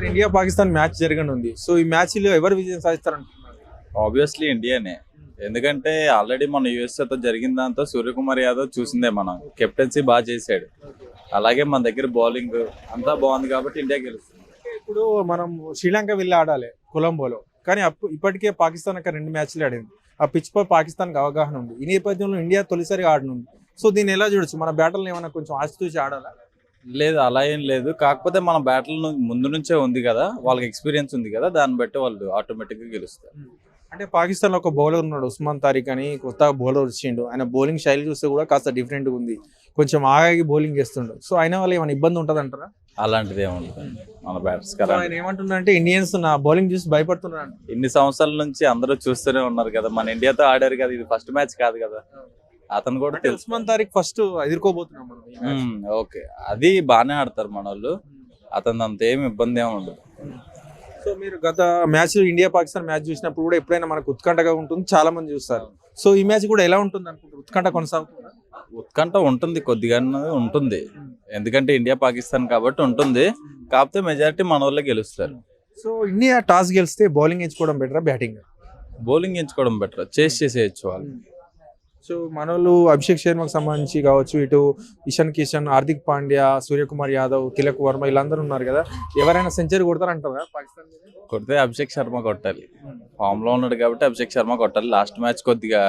Sir India Pakistan match జరగనుంది so ఈ మ్యాచ్లో ఎవరు విజయం సాధిస్తారంటున్నారు? ఆబ్వియస్లీ ఇండియానే. ఎందుకంటే ఆల్రెడీ మన తో జరిగిన దాంతో సూర్యకుమార్ యాదవ్ చూసిందే మనం. కెప్టెన్సీ బాగా చేశాడు. అలాగే మన దగ్గర బౌలింగ్ అంతా బాగుంది కాబట్టి ఇండియా గెలుస్తుంది. ఇప్పుడు మనం శ్రీలంక వెళ్ళి ఆడాలి కొలంబోలో. కానీ అప్పు ఇప్పటికే పాకిస్తాన్ అక్కడ రెండు మ్యాచ్లు ఆడింది. ఆ పిచ్ పై పాకిస్తాన్కి అవగాహన ఉంది. ఈ నేపథ్యంలో ఇండియా తొలిసారిగా ఆడనుంది. సో దీన్ని ఎలా చూడొచ్చు? మన బ్యాటర్లు ఏమైనా కొంచెం చూసి ఆడాలా? లేదు అలా ఏం లేదు. కాకపోతే మన బ్యాటిల్ ముందు నుంచే ఉంది కదా. వాళ్ళకి ఎక్స్పీరియన్స్ ఉంది కదా. దాన్ని బట్టి వాళ్ళు ఆటోమేటిక్గా గెలుస్తారు. అంటే పాకిస్తాన్లో ఒక బౌలర్ ఉన్నాడు ఉస్మాన్ తారిక్ అని. కొత్త బౌలర్ వచ్చిండు. ఆయన బౌలింగ్ శైలి చూస్తే కూడా కాస్త డిఫరెంట్ ఉంది. కొంచెం ఆగాగి బౌలింగ్ చేస్తుండు. సో అయిన వల్ల ఏమైనా ఇబ్బంది ఉంటుంది అంటారా అలాంటిది ఏముండదు మన బ్యాట్స్ ఆయన ఏమంటున్నారంటే ఇండియన్స్ నా బౌలింగ్ చూసి భయపడుతున్నారు. ఇన్ని సంవత్సరాల నుంచి అందరూ చూస్తూనే ఉన్నారు కదా. మన ఇండియాతో ఆడారు కదా. ఇది ఫస్ట్ మ్యాచ్ కాదు కదా. అతను కూడా తెలుసు. ఉస్మాన్ తారిక్ ఫస్ట్ ఎదుర్కోబోతున్నాం మనం ఓకే. అది బాగానే ఆడతారు మన వాళ్ళు అతను అంత ఏమి ఇబ్బంది ఏమి ఉండదు. సో మీరు గత మ్యాచ్ ఇండియా పాకిస్తాన్ మ్యాచ్ చూసినప్పుడు కూడా ఎప్పుడైనా మనకు ఉత్కంఠగా ఉంటుంది చాలా మంది చూస్తారు. సో ఈ మ్యాచ్ కూడా ఎలా ఉంటుంది అనుకుంటారు? ఉత్కంఠ కొనసాగుతుందా? ఉత్కంఠ ఉంటుంది కొద్దిగా ఉంటుంది. ఎందుకంటే ఇండియా పాకిస్తాన్ కాబట్టి ఉంటుంది. కాకపోతే మెజారిటీ మన వాళ్ళే గెలుస్తారు. సో ఇండియా టాస్ గెలిస్తే బౌలింగ్ ఎంచుకోవడం బెటరా బ్యాటింగ్? బౌలింగ్ ఎంచుకోవడం బెటర్? చేసి చేసేయచ్చు వాళ్ళు. సో మన వాళ్ళు అభిషేక్ శర్మకు సంబంధించి కావచ్చు ఇటు ఇషాన్ కిషన్ హార్దిక్ పాండ్యా సూర్యకుమార్ యాదవ్ తిలక్ వర్మ వీళ్ళందరూ ఉన్నారు కదా. ఎవరైనా సెంచరీ కొడతారంటారా పాకిస్తాన్ మీద? కొడితే అభిషేక్ శర్మ కొట్టాలి. ఫామ్లో ఉన్నాడు కాబట్టి అభిషేక్ శర్మ కొట్టాలి. లాస్ట్ మ్యాచ్ కొద్దిగా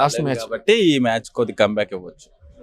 లాస్ట్ మ్యాచ్ కాబట్టి ఈ మ్యాచ్ కొద్దిగా కంబ్యాక్ ఇవ్వచ్చు.